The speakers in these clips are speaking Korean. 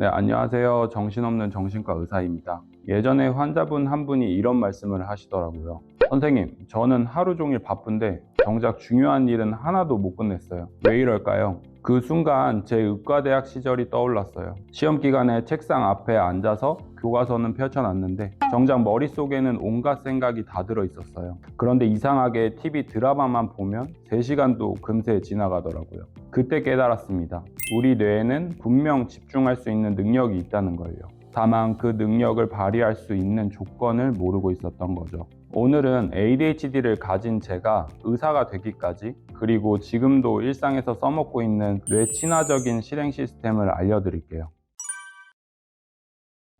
네, 안녕하세요. 정신없는 정신과 의사입니다. 예전에 환자분 한 분이 이런 말씀을 하시더라고요. 선생님, 저는 하루 종일 바쁜데 정작 중요한 일은 하나도 못 끝냈어요. 왜 이럴까요? 그 순간 제 의과대학 시절이 떠올랐어요. 시험 기간에 책상 앞에 앉아서 교과서는 펼쳐놨는데 정작 머릿속에는 온갖 생각이 다 들어 있었어요. 그런데 이상하게 TV 드라마만 보면 3시간도 금세 지나가더라고요. 그때 깨달았습니다. 우리 뇌에는 분명 집중할 수 있는 능력이 있다는 걸요. 다만 그 능력을 발휘할 수 있는 조건을 모르고 있었던 거죠. 오늘은 ADHD를 가진 제가 의사가 되기까지 그리고 지금도 일상에서 써먹고 있는 뇌 친화적인 실행 시스템을 알려드릴게요.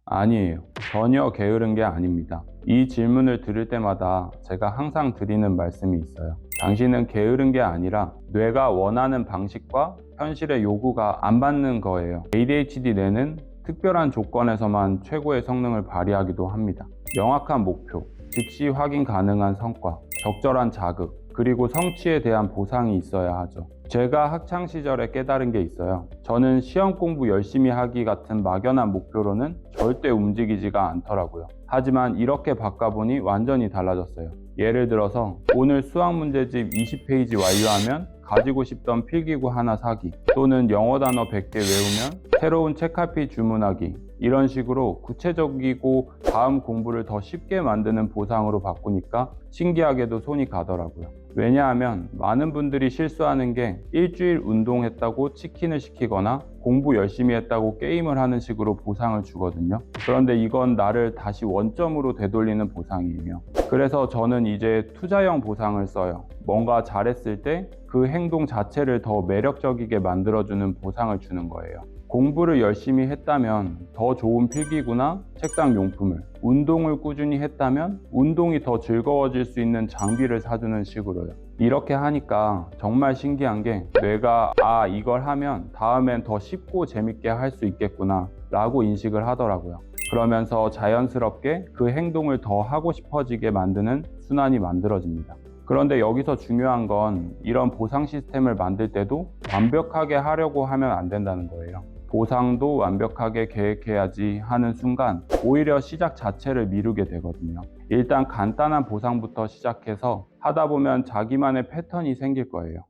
아니에요. 전혀 게으른 게 아닙니다. 이 질문을 들을 때마다 제가 항상 드리는 말씀이 있어요. 당신은 게으른 게 아니라 뇌가 원하는 방식과 현실의 요구가 안 받는 거예요. ADHD 뇌는 특별한 조건에서만 최고의 성능을 발휘하기도 합니다. 명확한 목표, 즉시 확인 가능한 성과, 적절한 자극, 그리고 성취에 대한 보상이 있어야 하죠. 제가 학창 시절에 깨달은 게 있어요. 저는 시험 공부 열심히 하기 같은 막연한 목표로는 절대 움직이지가 않더라고요. 하지만 이렇게 바꿔보니 완전히 달라졌어요. 예를 들어서 오늘 수학 문제집 20페이지 완료하면 가지고 싶던 필기구 하나 사기 또는 영어 단어 100개 외우면 새로운 책카피 주문하기 이런 식으로 구체적이고 다음 공부를 더 쉽게 만드는 보상으로 바꾸니까 신기하게도 손이 가더라고요. 왜냐하면 많은 분들이 실수하는 게 일주일 운동했다고 치킨을 시키거나 공부 열심히 했다고 게임을 하는 식으로 보상을 주거든요. 그런데 이건 나를 다시 원점으로 되돌리는 보상이에요. 그래서 저는 이제 투자형 보상을 써요. 뭔가 잘했을 때 그 행동 자체를 더 매력적이게 만들어주는 보상을 주는 거예요. 공부를 열심히 했다면 더 좋은 필기구나 책상 용품을, 운동을 꾸준히 했다면 운동이 더 즐거워질 수 있는 장비를 사주는 식으로요. 이렇게 하니까 정말 신기한 게 뇌가 아, 이걸 하면 다음엔 더 쉽고 재밌게 할 수 있겠구나 라고 인식을 하더라고요. 그러면서 자연스럽게 그 행동을 더 하고 싶어지게 만드는 순환이 만들어집니다. 그런데 여기서 중요한 건 이런 보상 시스템을 만들 때도 완벽하게 하려고 하면 안 된다는 거예요. 보상도 완벽하게 계획해야지 하는 순간 오히려 시작 자체를 미루게 되거든요. 일단 간단한 보상부터 시작해서 하다 보면 자기만의 패턴이 생길 거예요.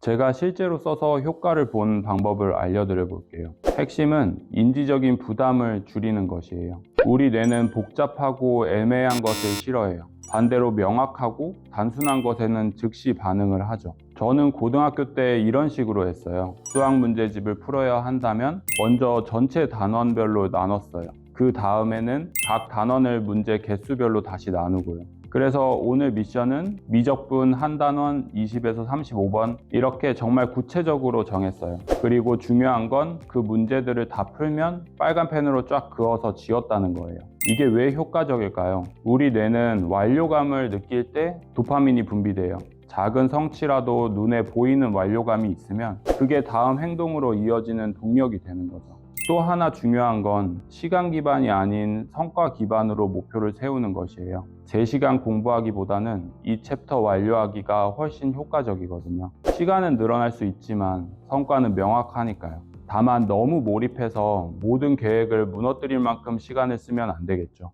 제가 실제로 써서 효과를 본 방법을 알려드려 볼게요. 핵심은 인지적인 부담을 줄이는 것이에요. 우리 뇌는 복잡하고 애매한 것을 싫어해요. 반대로 명확하고 단순한 것에는 즉시 반응을 하죠. 저는 고등학교 때 이런 식으로 했어요. 수학 문제집을 풀어야 한다면 먼저 전체 단원별로 나눴어요. 그 다음에는 각 단원을 문제 개수별로 다시 나누고요. 그래서 오늘 미션은 미적분 한 단원 20에서 35번 이렇게 정말 구체적으로 정했어요. 그리고 중요한 건 그 문제들을 다 풀면 빨간 펜으로 쫙 그어서 지웠다는 거예요. 이게 왜 효과적일까요? 우리 뇌는 완료감을 느낄 때 도파민이 분비돼요. 작은 성취라도 눈에 보이는 완료감이 있으면 그게 다음 행동으로 이어지는 동력이 되는 거죠. 또 하나 중요한 건 시간 기반이 아닌 성과 기반으로 목표를 세우는 것이에요. 3시간 공부하기보다는 이 챕터 완료하기가 훨씬 효과적이거든요. 시간은 늘어날 수 있지만 성과는 명확하니까요. 다만 너무 몰입해서 모든 계획을 무너뜨릴 만큼 시간을 쓰면 안 되겠죠.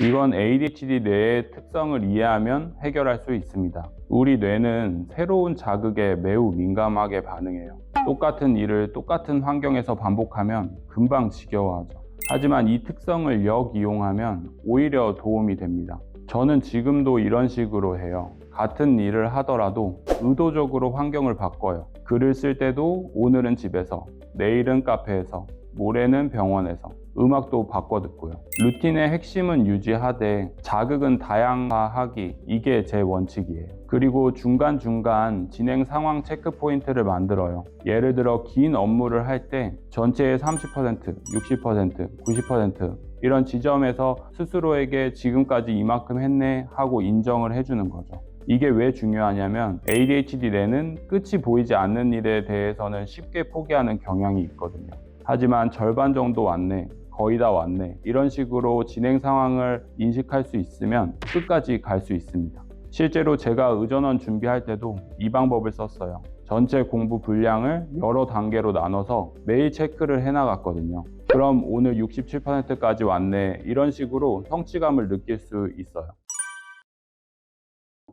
이건 ADHD 뇌의 특성을 이해하면 해결할 수 있습니다. 우리 뇌는 새로운 자극에 매우 민감하게 반응해요. 똑같은 일을 똑같은 환경에서 반복하면 금방 지겨워하죠. 하지만 이 특성을 역이용하면 오히려 도움이 됩니다. 저는 지금도 이런 식으로 해요. 같은 일을 하더라도 의도적으로 환경을 바꿔요. 글을 쓸 때도 오늘은 집에서, 내일은 카페에서, 모레는 병원에서, 음악도 바꿔 듣고요. 루틴의 핵심은 유지하되 자극은 다양화하기 이게 제 원칙이에요. 그리고 중간중간 진행 상황 체크 포인트를 만들어요. 예를 들어 긴 업무를 할 때 전체의 30%, 60%, 90% 이런 지점에서 스스로에게 지금까지 이만큼 했네 하고 인정을 해주는 거죠. 이게 왜 중요하냐면 ADHD 뇌는 끝이 보이지 않는 일에 대해서는 쉽게 포기하는 경향이 있거든요. 하지만 절반 정도 왔네, 거의 다 왔네. 이런 식으로 진행 상황을 인식할 수 있으면 끝까지 갈 수 있습니다. 실제로 제가 의전원 준비할 때도 이 방법을 썼어요. 전체 공부 분량을 여러 단계로 나눠서 매일 체크를 해나갔거든요. 그럼 오늘 67%까지 왔네. 이런 식으로 성취감을 느낄 수 있어요.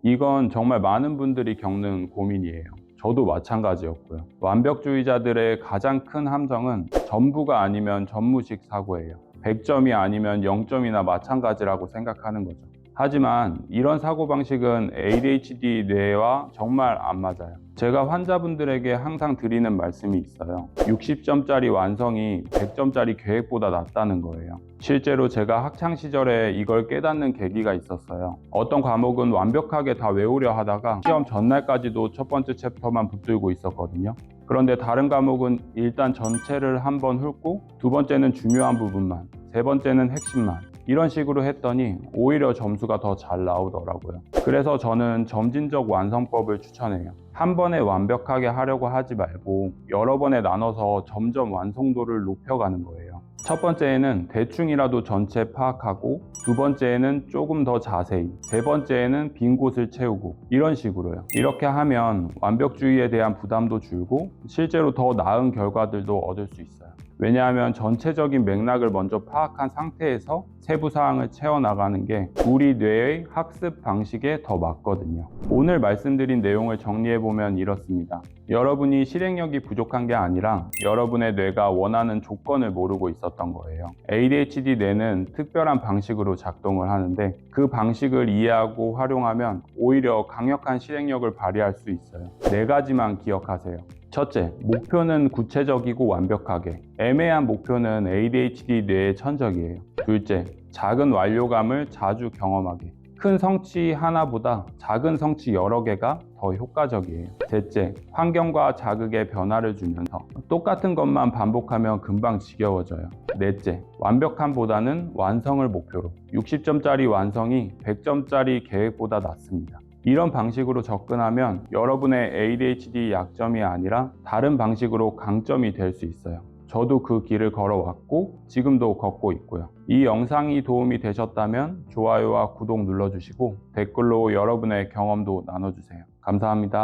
이건 정말 많은 분들이 겪는 고민이에요. 저도 마찬가지였고요. 완벽주의자들의 가장 큰 함정은 전부가 아니면 전무식 사고예요. 100점이 아니면 0점이나 마찬가지라고 생각하는 거죠. 하지만 이런 사고방식은 ADHD 뇌와 정말 안 맞아요. 제가 환자분들에게 항상 드리는 말씀이 있어요. 60점짜리 완성이 100점짜리 계획보다 낫다는 거예요. 실제로 제가 학창 시절에 이걸 깨닫는 계기가 있었어요. 어떤 과목은 완벽하게 다 외우려 하다가 시험 전날까지도 첫 번째 챕터만 붙들고 있었거든요. 그런데 다른 과목은 일단 전체를 한번 훑고 두 번째는 중요한 부분만, 세 번째는 핵심만 이런 식으로 했더니 오히려 점수가 더 잘 나오더라고요. 그래서 저는 점진적 완성법을 추천해요. 한 번에 완벽하게 하려고 하지 말고 여러 번에 나눠서 점점 완성도를 높여가는 거예요. 첫 번째에는 대충이라도 전체 파악하고 두 번째에는 조금 더 자세히 세 번째에는 빈 곳을 채우고 이런 식으로요. 이렇게 하면 완벽주의에 대한 부담도 줄고 실제로 더 나은 결과들도 얻을 수 있어요. 왜냐하면 전체적인 맥락을 먼저 파악한 상태에서 세부 사항을 채워나가는 게 우리 뇌의 학습 방식에 더 맞거든요. 오늘 말씀드린 내용을 정리해보면 이렇습니다. 여러분이 실행력이 부족한 게 아니라 여러분의 뇌가 원하는 조건을 모르고 있었던 거예요. ADHD 뇌는 특별한 방식으로 작동을 하는데 그 방식을 이해하고 활용하면 오히려 강력한 실행력을 발휘할 수 있어요. 네 가지만 기억하세요. 첫째, 목표는 구체적이고 완벽하게. 애매한 목표는 ADHD 뇌의 천적이에요. 둘째, 작은 완료감을 자주 경험하게. 큰 성취 하나보다 작은 성취 여러 개가 더 효과적이에요. 셋째, 환경과 자극에 변화를 주면서 똑같은 것만 반복하면 금방 지겨워져요. 넷째, 완벽함보다는 완성을 목표로. 60점짜리 완성이 100점짜리 계획보다 낫습니다. 이런 방식으로 접근하면 여러분의 ADHD 약점이 아니라 다른 방식으로 강점이 될 수 있어요. 저도 그 길을 걸어왔고 지금도 걷고 있고요. 이 영상이 도움이 되셨다면 좋아요와 구독 눌러주시고 댓글로 여러분의 경험도 나눠주세요. 감사합니다.